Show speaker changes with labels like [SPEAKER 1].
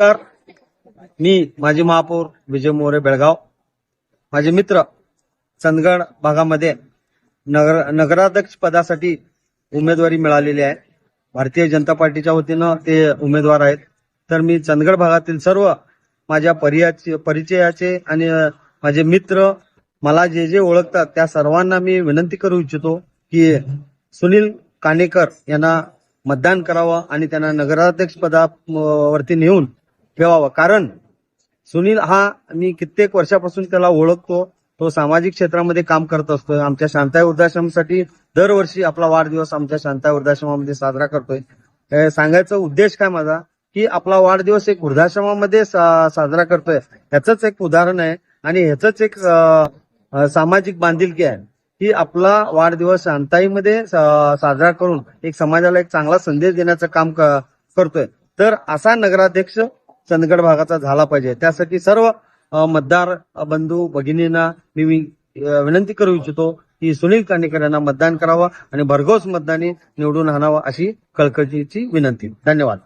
[SPEAKER 1] नमस्कार. मी माजी महापौर विजय मोरे बेळगाव. माझे मित्र चंदगड भागामध्ये नगर नगराध्यक्ष पदासाठी उमेदवारी मिळालेली आहे. भारतीय जनता पार्टीच्या वतीनं ते उमेदवार आहेत. तर मी चंदगड भागातील सर्व माझ्या परियाचे परिचयाचे आणि माझे मित्र मला जे जे ओळखतात त्या सर्वांना मी विनंती करू इच्छितो की सुनील काणेकर यांना मतदान करावं आणि त्यांना नगराध्यक्ष पदावरती नेऊन ठेवावं. कारण सुनील हा मी कित्येक वर्षापासून त्याला ओळखतो. तो सामाजिक क्षेत्रामध्ये काम करत असतो. आमच्या शांताई वृद्धाश्रमसाठी दरवर्षी आपला वाढदिवस आमच्या शांताई वृद्धाश्रमामध्ये साजरा करतोय. सांगायचा उद्देश काय माझा? की आपला वाढदिवस एक वृद्धाश्रमामध्ये सा- साजरा करतोय. ह्याच एक उदाहरण आहे. आणि ह्याच एक सामाजिक बांधिलकी आहे. की आपला वाढदिवस शांताईमध्ये साजरा करून एक समाजाला एक चांगला संदेश देण्याचं काम क- करतोय. तर असा नगराध्यक्ष चंदगड भागाचा झाला पाहिजे. त्यासाठी सर्व मतदार बंधू भगिनींना मी विनंती करू इच्छितो की सुनील कानेकर यांना मतदान करावं आणि भरघोस मतदानी निवडून आणावं अशी कळकळीची विनंती. धन्यवाद.